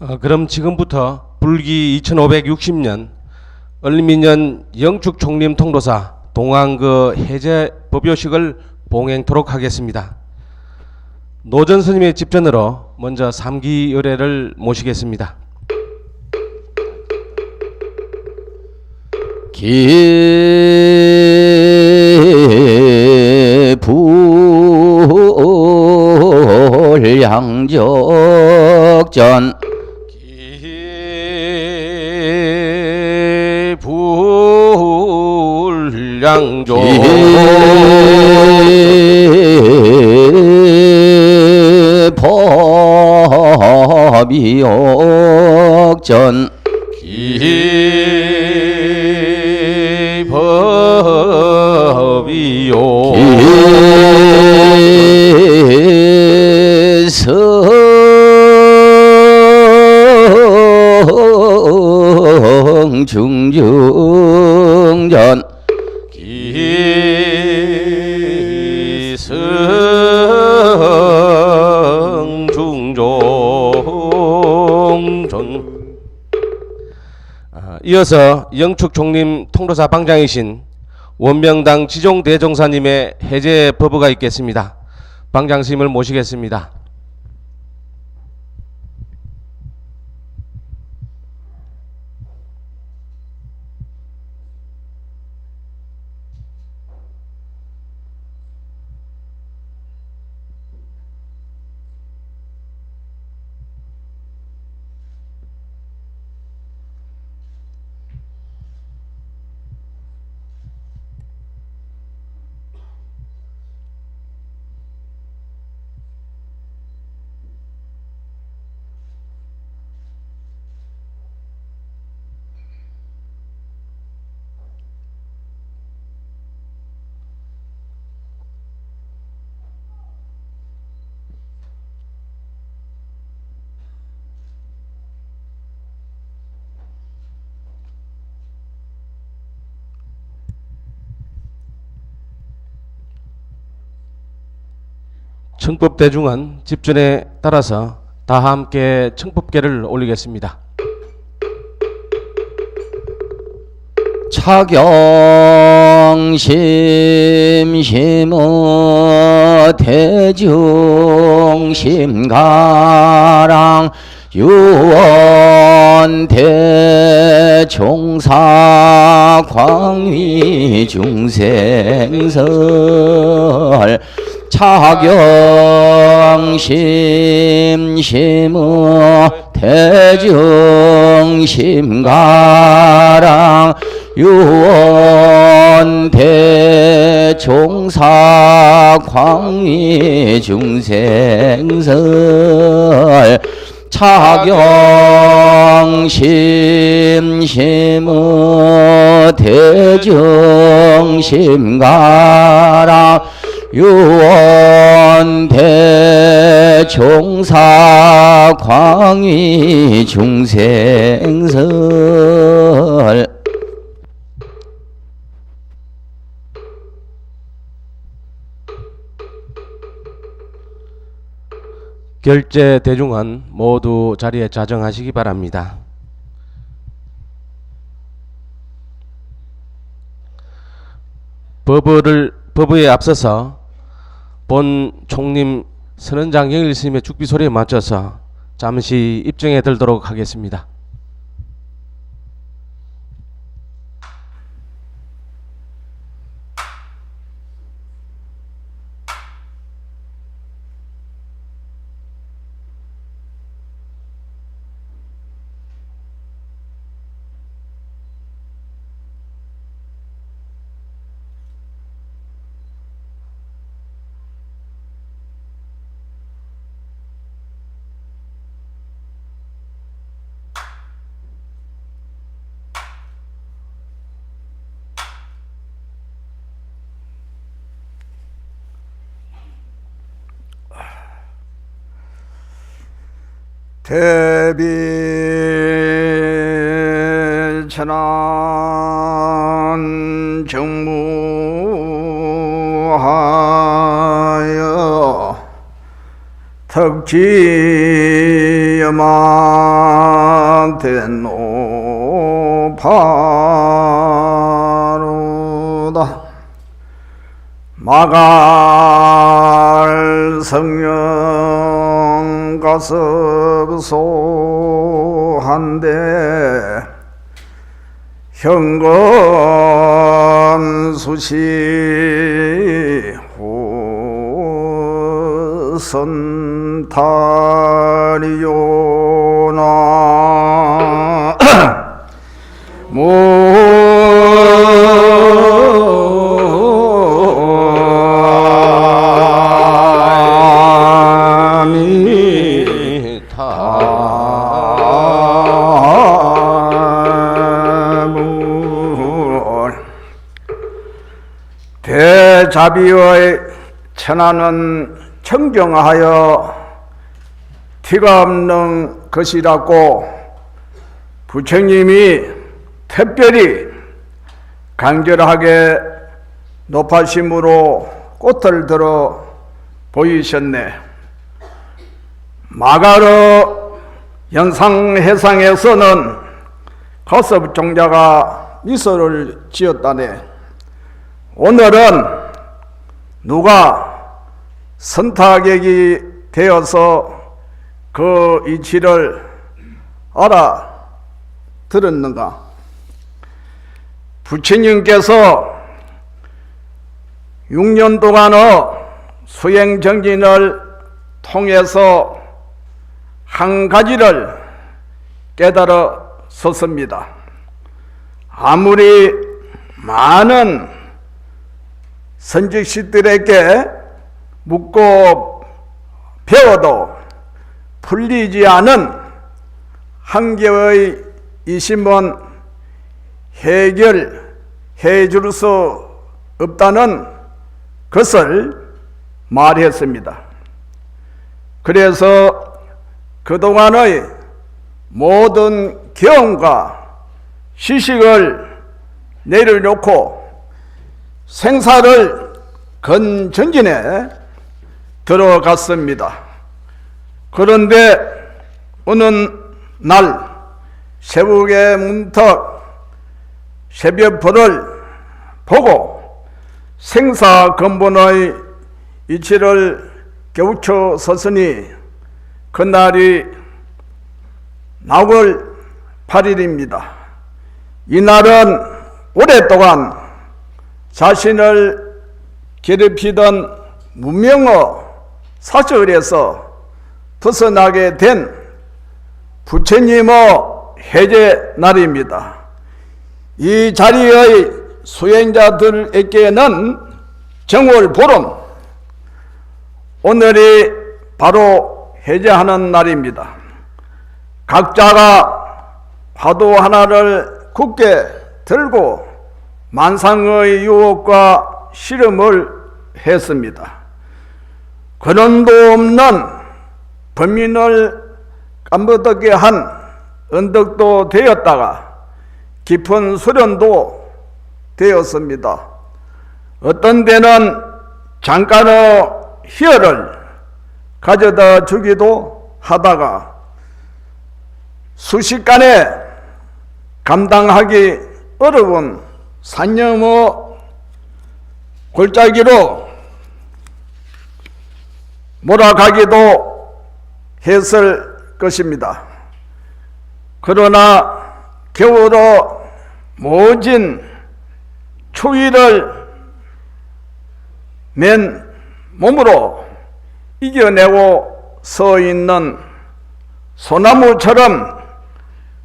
어, 그럼 지금부터 불기 2560년 을민년 영축 총림 통도사 동안그 해제 법요식을 봉행토록 하겠습니다. 노전 스님의 집전으로 먼저 삼기 의례를 모시겠습니다. 기불양적전 법이옥전 이어서 영축 총림 통도사 방장이신 원명당 지종 대종사님의 해제 법어가 있겠습니다. 방장스님을 모시겠습니다. 청법 대중은 집전에 따라서 다 함께 청법계를 올리겠습니다. 차경심 심어 대중심 가랑 유원 대종사 광위 중생설 차경심 심어 대중 심 가랑 유원 대종사 광위 중생설 차경 심 심어 대중 심 가라 유원 대 종사 광위 중생설 결제 대중은 모두 자리에 자정하시기 바랍니다. 법을 법에 앞서서 본 총림 선언장 영일 스님의 죽비 소리에 맞춰서 잠시 입정에 들도록 하겠습니다. 대비 천안 정무하여 위험한데 노파로다. 마갈 성령 가섭소한데 현건 수시 후선 타리오나 무 대자비의 천하는 청정하여 티가 없는 것이라고 부처님이 특별히 간결하게 높아심으로 꽃을 들어 보이셨네. 마가르 영상해상에서는 거섭 종자가 미소를 지었다네. 오늘은 누가 선타객이 되어서 그 이치를 알아 들었는가? 부처님께서 6년 동안의 수행 정진을 통해서 한 가지를 깨달았었습니다. 아무리 많은 선직시들에게 묻고 배워도 풀리지 않은 한계의 이심은 해결해 줄 수 없다는 것을 말했습니다. 그래서 그동안의 모든 경험과 시식을 내려놓고 생사를 건 전진에 들어갔습니다. 그런데 어느 날 새벽의 문턱 새벽불을 보고 생사 근본의 이치를 깨우쳐 섰으니 그날이 나월 8일입니다. 이날은 오랫동안 자신을 괴롭히던 무명의 사절에서 벗어나게 된 부처님의 해제 날입니다. 이 자리의 수행자들에게는 정월 보름, 오늘이 바로 해제하는 날입니다. 각자가 화도 하나를 굳게 들고 만상의 유혹과 실험을 했습니다. 근원도 없는 범인을 깜버덕게 한 언덕도 되었다가 깊은 수련도 되었습니다. 어떤 데는 잠깐의 희열을 가져다 주기도 하다가 수식간에 감당하기 어려운 산념의 골짜기로 몰아가기도 했을 것입니다. 그러나 겨울어 모진 추위를 맨 몸으로 이겨내고 서 있는 소나무처럼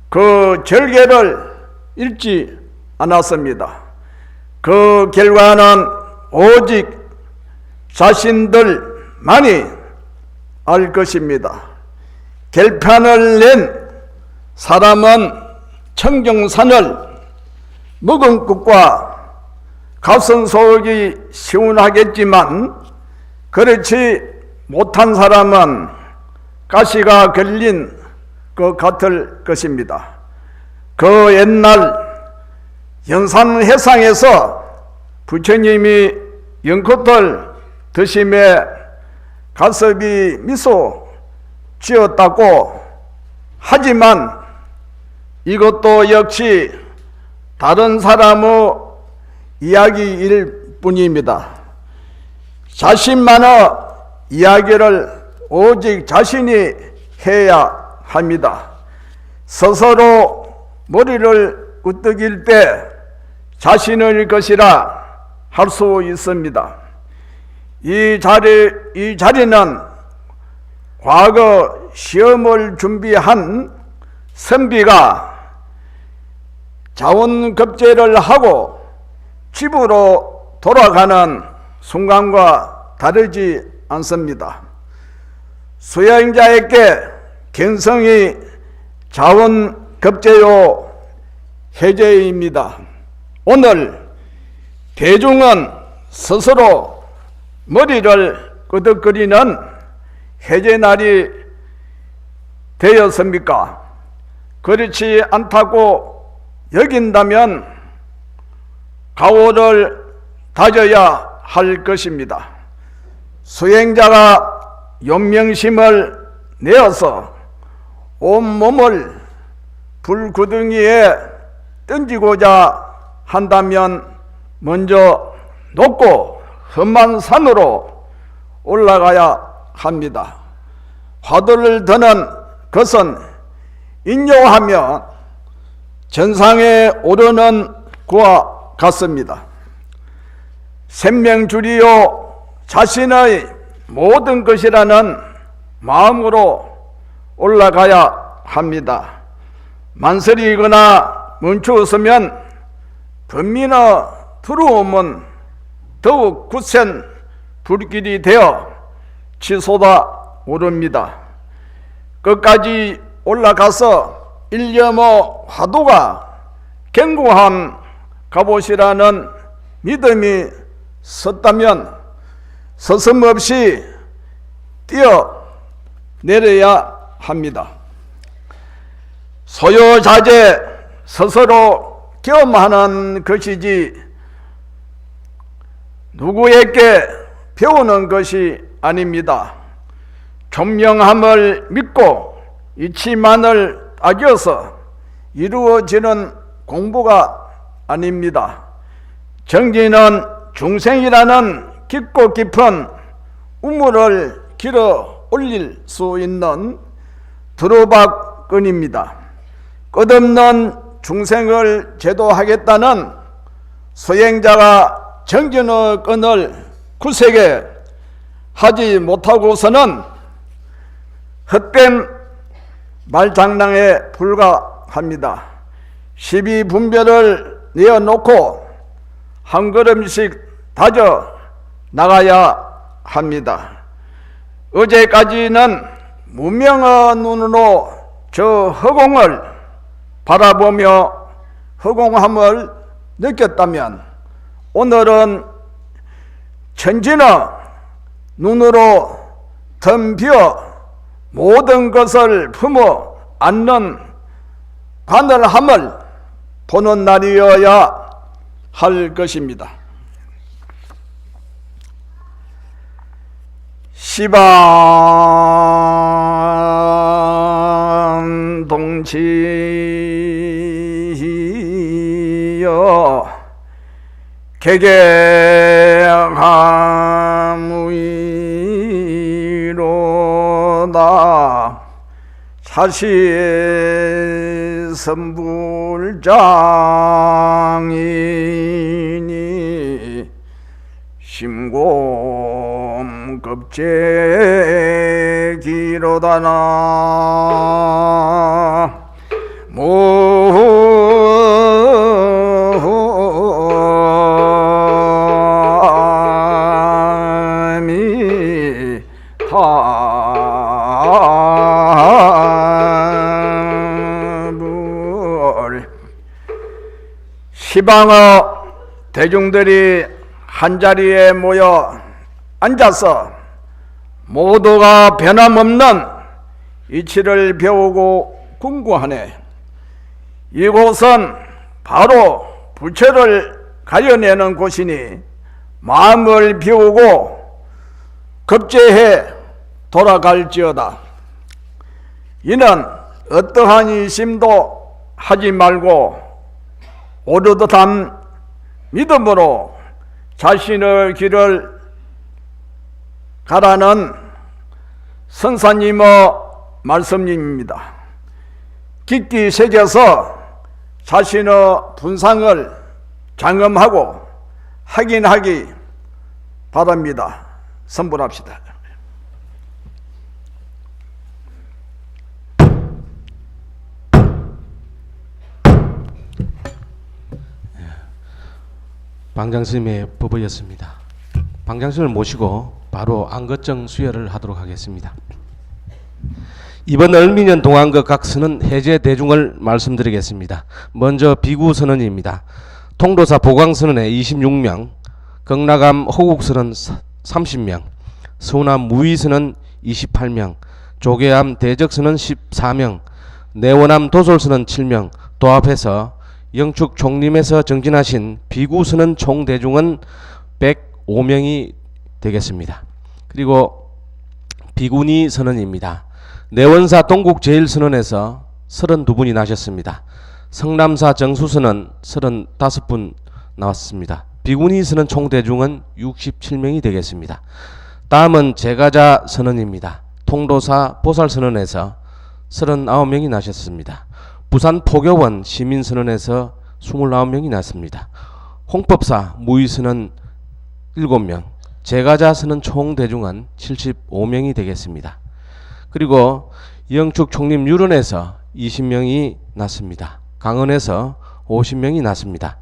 그 절개를 잃지 않았습니다. 그 결과는 오직 자신들만이 알 것입니다. 결판을 낸 사람은 청정산을 묵은 끝과 가슴 속이 시원하겠지만 그렇지 못한 사람은 가시가 걸린 것 같을 것입니다. 그 옛날 영산해상에서 부처님이 연꽃을 드심에 가섭이 미소 지었다고 하지만 이것도 역시 다른 사람의 이야기일 뿐입니다. 자신만의 이야기를 오직 자신이 해야 합니다. 스스로 머리를 으뜩일 때 자신의 것이라 할 수 있습니다. 이 자리, 이 자리는 과거 시험을 준비한 선비가 자원급제를 하고 집으로 돌아가는 순간과 다르지 않습니다. 수행자에게 견성이 자원급제요 해제입니다. 오늘 대중은 스스로 머리를 끄덕거리는 해제 날이 되었습니까? 그렇지 않다고 여긴다면 가오를 다져야 할 것입니다. 수행자가 용명심을 내어서 온몸을 불구덩이에 던지고자 한다면 먼저 높고 험한 산으로 올라가야 합니다. 화두를 드는 것은 인용하며 전상에 오르는 구와 같습니다. 생명줄이요 자신의 모든 것이라는 마음으로 올라가야 합니다. 만설이거나 멈추었으면 범민의 들어오면 더욱 굳센 불길이 되어 치솟아 오릅니다. 끝까지 올라가서 일념의 화두가 견고한 갑옷이라는 믿음이 섰다면 서슴없이 뛰어 내려야 합니다. 소요자재 스스로 겸하는 것이지 누구에게 배우는 것이 아닙니다. 존명함을 믿고 이치만을 따져서 이루어지는 공부가 아닙니다. 정기는 중생이라는 깊고 깊은 우물을 길어 올릴 수 있는 드로박끈입니다. 끝없는 중생을 제도하겠다는 수행자가 정견의 끈을 구세게 하지 못하고서는 헛된 말장난에 불과합니다. 십이분별을 내어놓고 한 걸음씩 다져 나가야 합니다. 어제까지는 무명의 눈으로 저 허공을 바라보며 허공함을 느꼈다면 오늘은 천진의 눈으로 덤벼 모든 것을 품어 안는 바늘함을 보는 날이어야 할 것입니다. 시방 동지 개개하무이로다. 사시 선불장이니 심공 급제기로다나 불 시방의 대중들이 한자리에 모여 앉아서 모두가 변함없는 이치를 배우고 공부하네. 이곳은 바로 부처를 가려내는 곳이니 마음을 비우고 급제해 돌아갈지어다. 이는 어떠한 이심도 하지 말고 오르듯한 믿음으로 자신의 길을 가라는 선사님의 말씀입니다. 깊이 새겨서 자신의 분상을 장엄하고 확인하기 바랍니다. 선분합시다. 방장스님의 법의였습니다. 방장스님을 모시고 바로 안거정 수여를 하도록 하겠습니다. 이번 을미년 동안거 각서는 해제 대중을 말씀드리겠습니다. 먼저 비구 선언입니다. 통도사 보광선언에 26명, 경락암 호국 선언 30명, 서운암 무의선언 28명, 조계암 대적 선언 14명, 내원암 도솔 선언 7명, 도합해서 영축 총림에서 정진하신 비구선언 총대중은 105명이 되겠습니다. 그리고 비구니 선언입니다. 내원사 동국 제일선언에서 32분이 나셨습니다. 성남사 정수선언 35분 나왔습니다. 비구니 선언 총대중은 67명이 되겠습니다. 다음은 제가자 선언입니다. 통도사 보살선언에서 39명이 나셨습니다. 부산 포교원 시민선언에서 29명이 났습니다. 홍법사 무의선언 7명, 제가자 선언 총대중은 75명이 되겠습니다. 그리고 영축 총림 유론에서 20명이 났습니다. 강원에서 50명이 났습니다.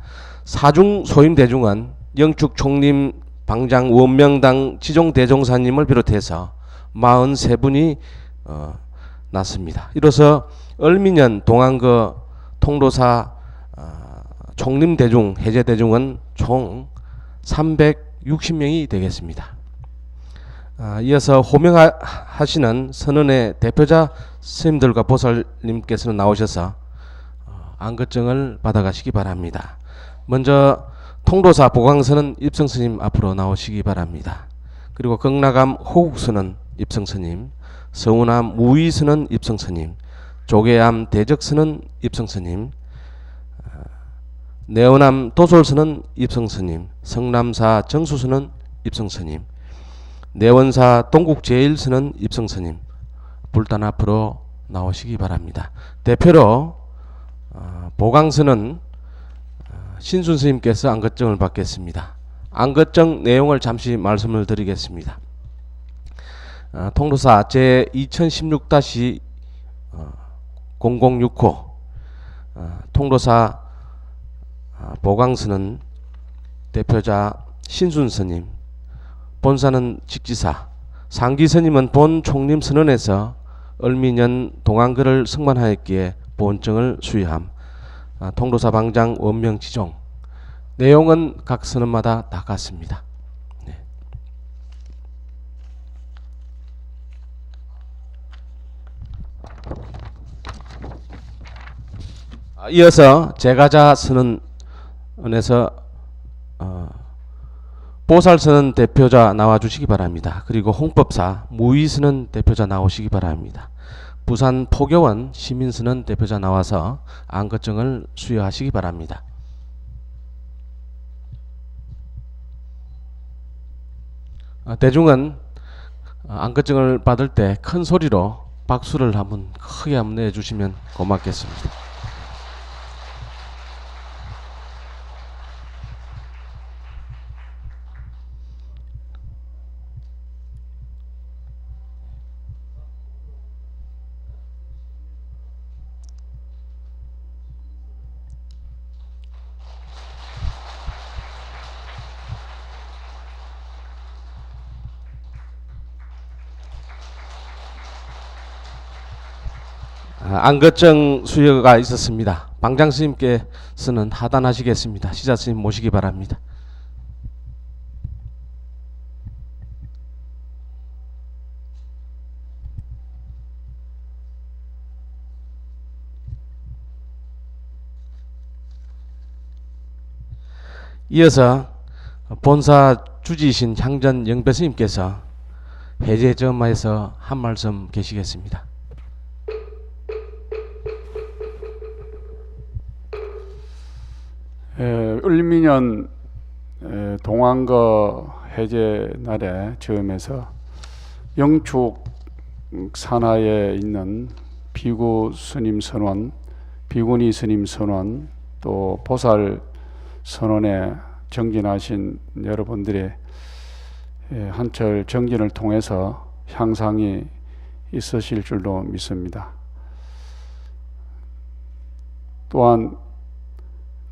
사중 소임 대중은 영축 총림 방장 원명당 지종 대종사님을 비롯해서 43분이 어, 났습니다. 이로써 을미년 동안거 통도사 어, 총림 대중 해제 대중은 총 360명이 되겠습니다. 아, 이어서 호명하시는 선언의 대표자 스님들과 보살님께서는 나오셔서 어, 안거증을 받아가시기 바랍니다. 먼저 통도사 보광선은 입성스님 앞으로 나오시기 바랍니다. 그리고 경락암 호국선은 입성스님, 서운암 무의선은 입성스님, 조계암 대적선은 입성스님, 어, 내원암 도솔선은 입성스님, 성남사 정수선은 입성스님, 내원사 동국제일선은 입성스님 불단 앞으로 나오시기 바랍니다. 대표로 어, 보강선은 어, 신순 스님께서 안거증을 받겠습니다. 안거증 내용을 잠시 말씀을 드리겠습니다. 어, 통도사 제 2016-0069 어, 통도사 어, 보강선은 대표자 신순 스님 본사는 직지사, 상기 스님은 본 총림 선언에서 을미년 동안글을 승만하였기에 본정을 수여함. 아, 통도사 방장 원명 지종. 내용은 각 선언마다 다 같습니다. 이어서 제가자 선언에서 어, 보살 선언 대표자 나와 주시기 바랍니다. 그리고 홍법사 무의선언 대표자 나오시기 바랍니다. 부산 포교원 시민 선언 대표자 나와서 안거증을 수여하시기 바랍니다. 아, 대중은 안거증을 받을 때 큰 소리로 박수를 한번 크게 한번 내주시면 고맙겠습니다. 안거증 수여가 있었습니다. 방장 스님께서는 하단하시겠습니다. 시자 스님 모시기 바랍니다. 이어서 본사 주지신 향전 영배 스님께서 해제 점마에서 한 말씀 계시겠습니다. 을미년 에, 동안거 해제 날에 즈음에서 영축 산하에 있는 비구 스님 선원, 비구니 스님 선원, 또 보살 선원에 정진하신 여러분들의 에, 한철 정진을 통해서 향상이 있으실 줄로 믿습니다. 또한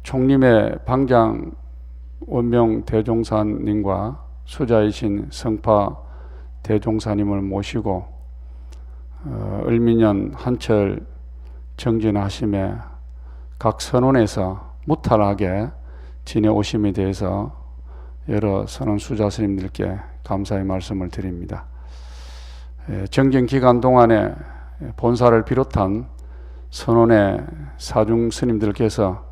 총림의 방장 원명 대종사님과 수자이신 성파 대종사님을 모시고 어, 을미년 한철 정진하심에 각 선원에서 무탈하게 지내오심에 대해서 여러 선원 수자 스님들께 감사의 말씀을 드립니다. 에, 정진 기간 동안에 본사를 비롯한 선원의 사중 스님들께서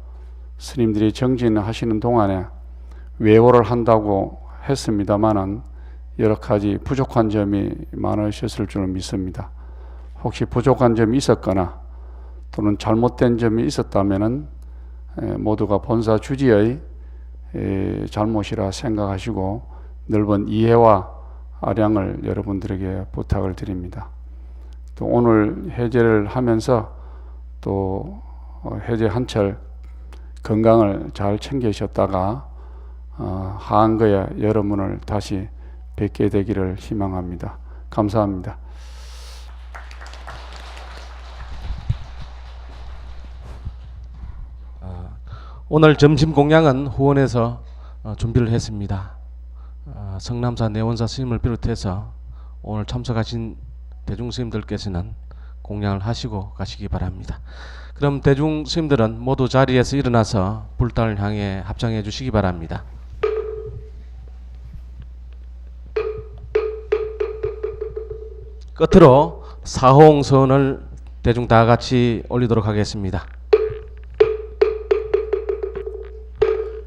스님들이 정진하시는 동안에 외호를 한다고 했습니다마는 여러 가지 부족한 점이 많으셨을 줄 믿습니다. 혹시 부족한 점이 있었거나 또는 잘못된 점이 있었다면은 에, 모두가 본사 주지의 에, 잘못이라 생각하시고 넓은 이해와 아량을 여러분들에게 부탁을 드립니다. 또 오늘 해제를 하면서 또 어, 해제 한철 건강을 잘 챙기셨다가 어, 한거에 여러분을 다시 뵙게 되기를 희망합니다. 감사합니다. 오늘 점심 공양은 후원에서 어, 준비를 했습니다. 어, 성남사 내원사 스님을 비롯해서 오늘 참석하신 대중 스님들께서는 공양을 하시고 가시기 바랍니다. 그럼 대중 스님들은 모두 자리에서 일어나서 불단을 향해 합장해 주시기 바랍니다. 끝으로 사홍선을 대중 다 같이 올리도록 하겠습니다.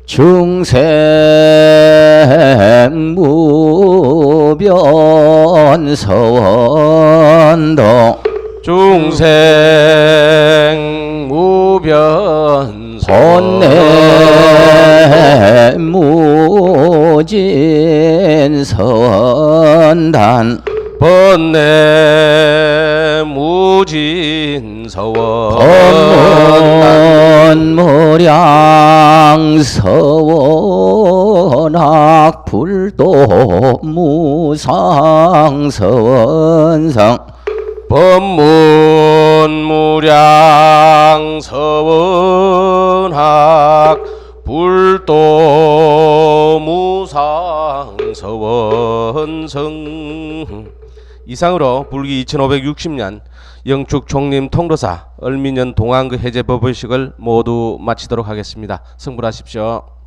중생 무변 서원동 중생 무변소 본내 무진 서원단. 번내 무진서원 법문무량 서원학 불도 무상서원 이상으로 불기 2560년 영축 총림 통도사 을미년 동안그 해제 법의식을 모두 마치도록 하겠습니다. 성불하십시오.